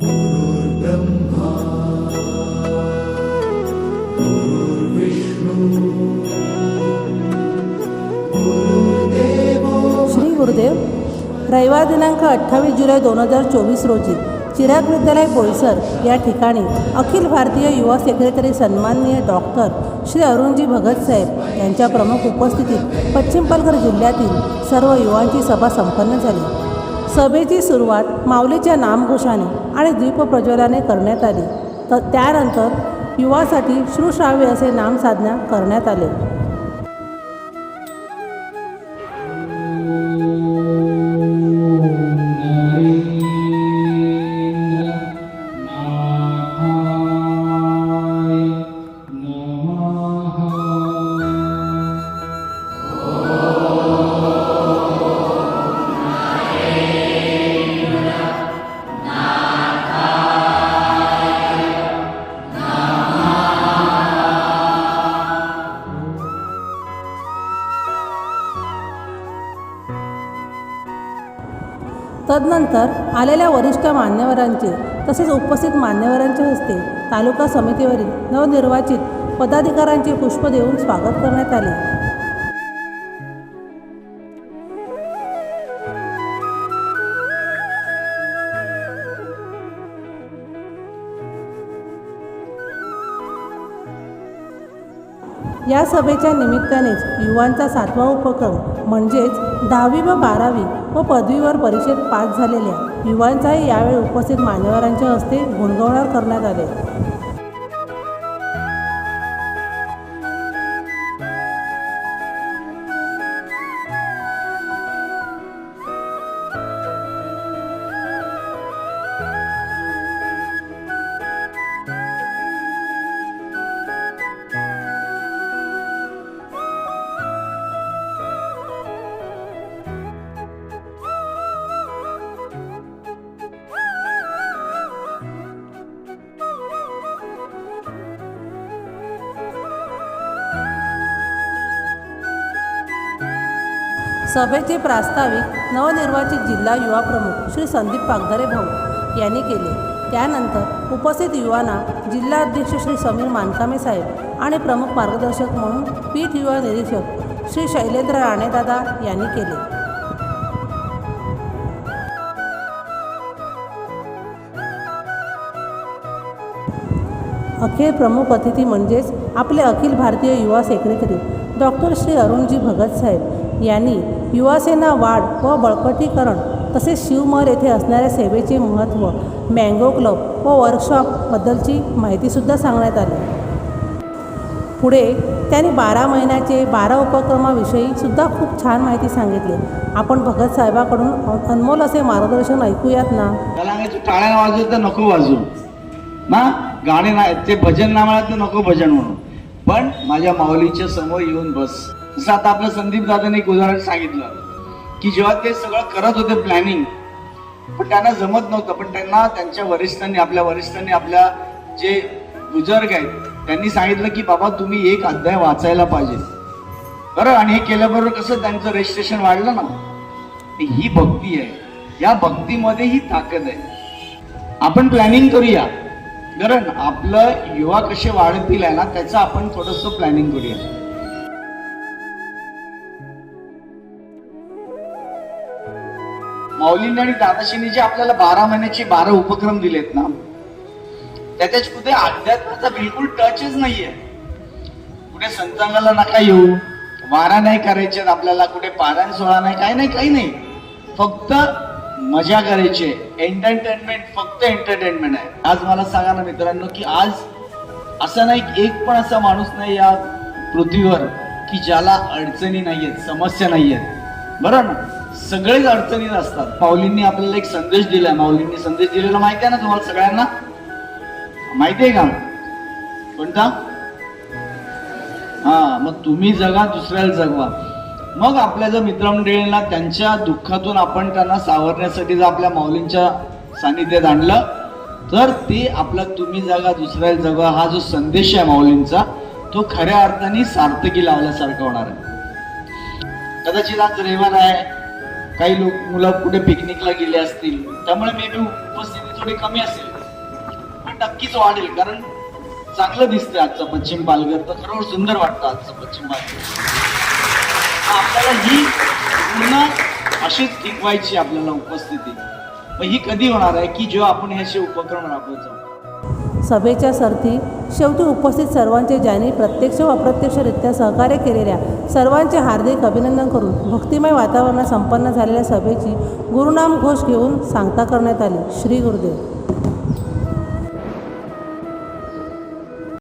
श्री गुरुदेव रविवार दिनांक अठ्ठावीस जुलै दोन हजार चोवीस रोजी चिराग विद्यालय बोईसर या ठिकाणी अखिल भारतीय युवा सेक्रेटरी सन्माननीय डॉक्टर श्री अरुणजी भगतसाहेब यांच्या प्रमुख उपस्थितीत पश्चिम पालघर जिल्ह्यातील सर्व युवांची सभा संपन्न झाली. सभेची सुरुवात माऊलीच्या नामघोषाने आणि दीपप्रज्वलाने करण्यात आली. तर त्यानंतर युवासाठी श्रुश्राव्य असे नामसाधना करण्यात आले. तदनंतर आलेल्या वरिष्ठ मान्यवरांचे तसेच उपस्थित मान्यवरांच्या हस्ते तालुका समितीवरील नवनिर्वाचित पदाधिकाऱ्यांचे पुष्प देऊन स्वागत करण्यात आले. या सभेच्या निमित्तानेच युवांचा सातवा उपक्रम म्हणजेच दहावी व बारावी व पदवीवर परीक्षेत पास झालेल्या युवांचाही यावेळी उपस्थित मान्यवरांच्या हस्ते गुणगौणार करण्यात आले. सभेचे प्रास्ताविक नवनिर्वाचित जिल्हा युवा प्रमुख श्री संदीप पागधरे भाऊ यांनी केले. त्यानंतर उपस्थित युवांना जिल्हाध्यक्ष श्री समीर मानकामे साहेब आणि प्रमुख मार्गदर्शक म्हणून पीठ युवा निरीक्षक श्री शैलेंद्र राणेदादा यांनी केले. अखेर प्रमुख अतिथी म्हणजेच आपले अखिल भारतीय युवा सेक्रेटरी डॉक्टर श्री अरुणजी भगतसाहेब यांनी युवासेना वाढ व बळकटीकरण तसेच शिवमहर येथे असणाऱ्या सेवेचे महत्त्व मँगो क्लब व वर्कशॉपबद्दलची माहितीसुद्धा सांगण्यात आली. पुढे त्यांनी बारा महिन्याचे बारा उपक्रमाविषयी सुद्धा खूप छान माहिती सांगितली. आपण भगत साहेबाकडून अनमोल असे मार्गदर्शन ऐकूयात ना? टाळ्या वाजवत तर नको वाजू ना? गाणे ना ते भजन ना म्हणत तर नको भजन म्हणून पण माझ्या माऊलीच्या समोर येऊन बस. जसं आता आपलं संदीप दादाने एक उदाहरण सांगितलं की जेव्हा ते सगळं करत होते प्लॅनिंग पण त्यांना जमत नव्हतं पण त्यांना त्यांच्या वरिष्ठांनी आपल्या वरिष्ठांनी आपल्या जे बुजुर्ग आहेत त्यांनी सांगितलं की बाबा तुम्ही एक अध्याय वाचायला पाहिजे. बरं आणि हे केल्याबरोबर कसं त्यांचं रजिस्ट्रेशन वाढलं ना? ही भक्ती आहे. या भक्तीमध्ये ही ताकद आहे. आपण प्लॅनिंग करूया. कारण आपलं युवा कसे वाढतील आहे ना त्याचं आपण थोडंसं प्लॅनिंग करूया. माऊलींनी आणि दादाशींनी जे आपल्याला बारा महिन्याचे बारा उपक्रम दिलेत ना त्याच्याच कुठे अध्यात्माचा बिलकुल टचच नाहीये. कुठे संतांगाला नका येऊ वारा नाही करायचे आपल्याला कुठे पारायण सोहळा नाही काही नाही काही नाही. फक्त मजा करायची एंटरटेनमेंट फक्त एंटरटेनमेंट आहे. आज मला सांगा ना मित्रांनो की आज असं नाही एक पण असा माणूस नाही या पृथ्वीवर की ज्याला अडचणी नाहीयेत समस्या नाहीयेत. बरं ना? सगळेच अडचणीत असतात. माऊलींनी आपल्याला एक संदेश दिलाय. माऊलींनी संदेश दिलेला माहिती आहे ना तुम्हाला सगळ्यांना? माहिती आहे का? कोणता? हा मग तुम्ही जगा दुसऱ्याला जगवा. मग आपल्या जर मित्रमंडळींना त्यांच्या दुःखातून आपण त्यांना सावरण्यासाठी जर आपल्या माऊलींच्या सानिध्यात आणलं तर ते आपला तुम्ही जगा दुसऱ्याला जगवा हा जो संदेश आहे माऊलींचा तो खऱ्या अर्थाने सार्थकी लावल्यासारखा होणार आहे. कदाचित आज रविवार आहे. काही लोक मुलं कुठे पिकनिकला गेले असतील त्यामुळे मे बी उपस्थिती थोडी कमी असेल. पण नक्कीच वाढेल कारण चांगलं दिसतंय आजचं पश्चिम पालघर तर खरोखर सुंदर वाटतं आजचं पश्चिम पालघर. आपल्याला ही पूर्ण अशीच टिकवायची आपल्याला उपस्थिती. मग ही कधी होणार आहे की जेव्हा आपण हे असे उपक्रम राबवत जाऊ? सभेच्या सरती शेवटी उपस्थित सर्वांचे ज्यांनी प्रत्यक्ष व अप्रत्यक्षरित्या सहकार्य केलेल्या सर्वांचे हार्दिक अभिनंदन करून भक्तिमय वातावरणात संपन्न झालेल्या सभेची गुरुनाम घोष घेऊन सांगता करण्यात आली. श्री गुरुदेव.